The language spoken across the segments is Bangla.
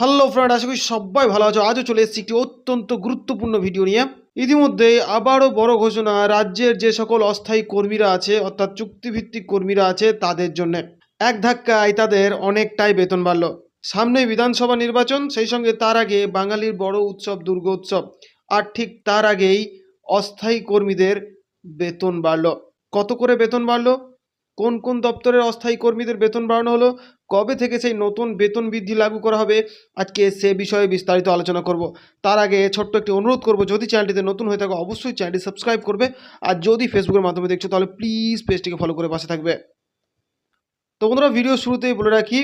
হ্যালো ফ্রেন্ড, আশা করি সবাই ভালো আছো। আজও চলে এসেছি একটি অত্যন্ত গুরুত্বপূর্ণ ভিডিও নিয়ে। ইতিমধ্যে আবারও বড় ঘোষণা, রাজ্যের যে সকল অস্থায়ী কর্মীরা আছে, অর্থাৎ চুক্তিভিত্তিক কর্মীরা আছে, তাদের জন্য। এক ধাক্কায় তাদের অনেকটাই বেতন বাড়ল। সামনে বিধানসভা নির্বাচন, সেই সঙ্গে তার আগে বাঙালির বড় উৎসব দুর্গোৎসব আর ঠিক তার আগেই অস্থায়ী কর্মীদের বেতন বাড়ল। কত করে বেতন বাড়লো? কোন কোন দপ্তরের অস্থায়ী কর্মীদের বেতন বাড়ানো হলো, কবে থেকে সেই নতুন বেতন বৃদ্ধি লাগু করা হবে, আজকে সে বিষয়ে বিস্তারিত আলোচনা করব। তার আগে ছোট্ট একটি অনুরোধ করব, যদি চ্যানেলটিতে নতুন হয়ে থাকে, অবশ্যই চ্যানেলটি সাবস্ক্রাইব করবে, আর যদি ফেসবুকের মাধ্যমে দেখছ, তাহলে প্লিজ পেজটিকে ফলো করে পাশে থাকবে। তো বন্ধুরা, ভিডিও শুরুতেই বলে রাখি,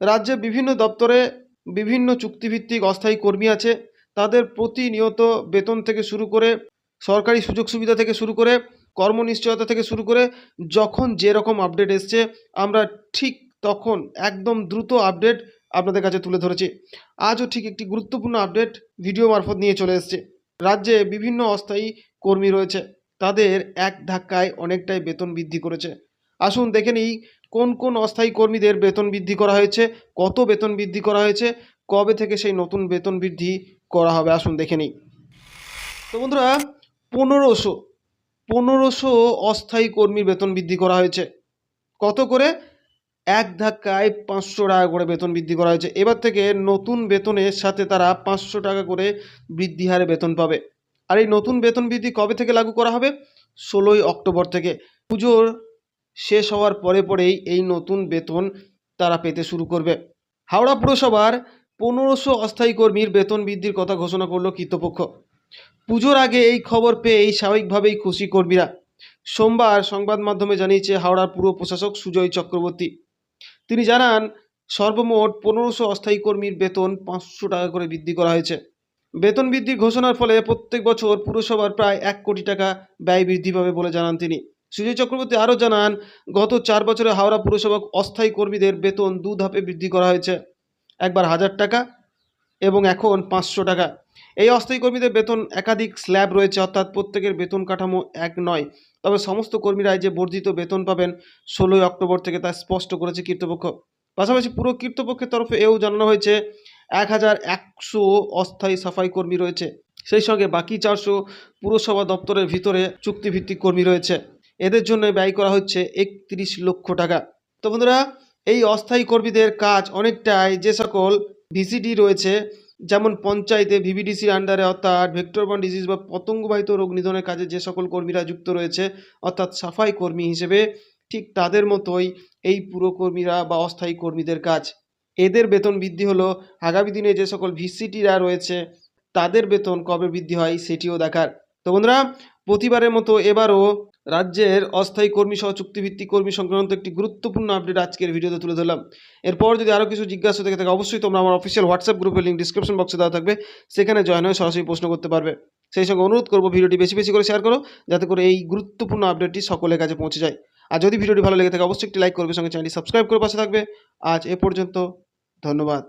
রাজ্যে বিভিন্ন দপ্তরে বিভিন্ন চুক্তিভিত্তিক অস্থায়ী কর্মী আছে, তাদের প্রতিনিয়ত বেতন থেকে শুরু করে, সরকারি সুযোগ সুবিধা থেকে শুরু করে কর্মনিশ্চয়তা থেকে শুরু করে যখন যেরকম আপডেট এসছে, আমরা ঠিক তখন একদম দ্রুত আপডেট আপনাদের কাছে তুলে ধরেছি। আজও ঠিক একটি গুরুত্বপূর্ণ আপডেট ভিডিও মারফত নিয়ে চলে এসেছে। রাজ্যে বিভিন্ন অস্থায়ী কর্মী রয়েছে। তাদের এক ধাক্কায় অনেকটাই বেতন বৃদ্ধি করেছে। আসুন দেখে নিই, কোন কোন অস্থায়ী কর্মীদের বেতন বৃদ্ধি করা হয়েছে, কত বেতন বৃদ্ধি করা হয়েছে, কবে থেকে সেই নতুন বেতন বৃদ্ধি করা হবে, আসুন দেখে নিই। তো বন্ধুরা, পনেরোশো পনেরোশো অস্থায়ী কর্মীর বেতন বৃদ্ধি করা হয়েছে। কত করে? এক ধাক্কায় পাঁচশো টাকা করে বেতন বৃদ্ধি করা হয়েছে। এবার থেকে নতুন বেতনের সাথে তারা পাঁচশো টাকা করে বৃদ্ধি হারে বেতন পাবে। আর এই নতুন বেতন বৃদ্ধি কবে থেকে লাগু করা হবে? ষোলোই অক্টোবর থেকে। পুজোর শেষ হওয়ার পরে পরেই এই নতুন বেতন তারা পেতে শুরু করবে। হাওড়া পুরসভার পনেরোশো অস্থায়ী কর্মীর বেতন বৃদ্ধির কথা ঘোষণা করল কর্তৃপক্ষ পুজোর আগে এই খবর পেয়েই স্বাভাবিকভাবেই খুশি কর্মীরা। সোমবার সংবাদ মাধ্যমে জানিয়েছে হাওড়ার পুর প্রশাসক সুজয় চক্রবর্তী। তিনি জানান, সর্বমোট পনেরোশো অস্থায়ী কর্মীর বেতন পাঁচশো টাকা করে বৃদ্ধি করা হয়েছে। বেতন বৃদ্ধি ঘোষণার ফলে প্রত্যেক বছর পুরসভার প্রায় এক কোটি টাকা ব্যয় বৃদ্ধি পাবে বলে জানান তিনি। সুজয় চক্রবর্তী আরও জানান, গত চার বছরে হাওড়া পুরসভা অস্থায়ী কর্মীদের বেতন দু ধাপে বৃদ্ধি করা হয়েছে। একবার হাজার টাকা এবং এখন পাঁচশো টাকা। এই অস্থায়ী কর্মীদের বেতন একাধিক স্ল্যাব রয়েছে, অর্থাৎ প্রত্যেকের বেতন কাঠামো এক নয়। তবে সমস্ত কর্মীরাই যে বর্ধিত বেতন পাবেন ষোলোই অক্টোবর থেকে তা স্পষ্ট করেছে কর্তৃপক্ষ। পাশাপাশি পুরো কর্তৃপক্ষের তরফে এও জানানো হয়েছে, এক হাজার একশো অস্থায়ী সাফাই কর্মী রয়েছে। সেই সঙ্গে বাকি চারশো পুরসভা দপ্তরের ভিতরে চুক্তিভিত্তিক কর্মী রয়েছে। এদের জন্য ব্যয় করা হচ্ছে একত্রিশ লক্ষ টাকা। তো বন্ধুরা, এই অস্থায়ী কর্মীদের কাজ অনেকটাই যে সকল ভিসিডি রয়েছে যেমন পঞ্চায়েতে ভিভিডিসির আন্ডারে অর্থাৎ ভেক্টরবন ডিজিজ বা পতঙ্গবাহিত রোগ নিধনের কাজে যে সকল কর্মীরা যুক্ত রয়েছে, অর্থাৎ সাফাই কর্মী হিসেবে, ঠিক তাদের মতোই এই পুরকর্মীরা বা অস্থায়ী কর্মীদের কাজ। এদের বেতন বৃদ্ধি হলো, আগামী দিনে যে সকল ভিসিটিরা রয়েছে, তাদের বেতন কবে বৃদ্ধি হয় সেটিও দেখার। তো বন্ধুরা, প্রতিবারের মতো এবারও রাজ্যের অস্থায়ী কর্মী সহ চুক্তিভিত্তিক কর্মী সংক্রান্ত একটি গুরুত্বপূর্ণ আপডেট আজকের ভিডিওতে তুলে ধরলাম। এরপর যদি আরও কিছু জিজ্ঞাসা থেকে থাকে, অবশ্যই তোমরা আমার অফিসিয়াল হোয়াটসঅ্যাপ গ্রুপের লিঙ্ক ডিসক্রিপশন বক্সে দেওয়া থাকবে। সেখানে জয়েন হয়ে সরাসরি প্রশ্ন করতে পারবে। সেই সঙ্গে অনুরোধ করব, ভিডিওটি বেশি বেশি করে শেয়ার করো, যাতে করে এই গুরুত্বপূর্ণ আপডেটটি সকলের কাছে পৌঁছে যায়। আর যদি ভিডিওটি ভালো লেগে থাকে, অবশ্যই একটি লাইক করবে, সঙ্গে চ্যানেলটি সাবস্ক্রাইব করে পাশে থাকবে। আজ এ পর্যন্ত, ধন্যবাদ।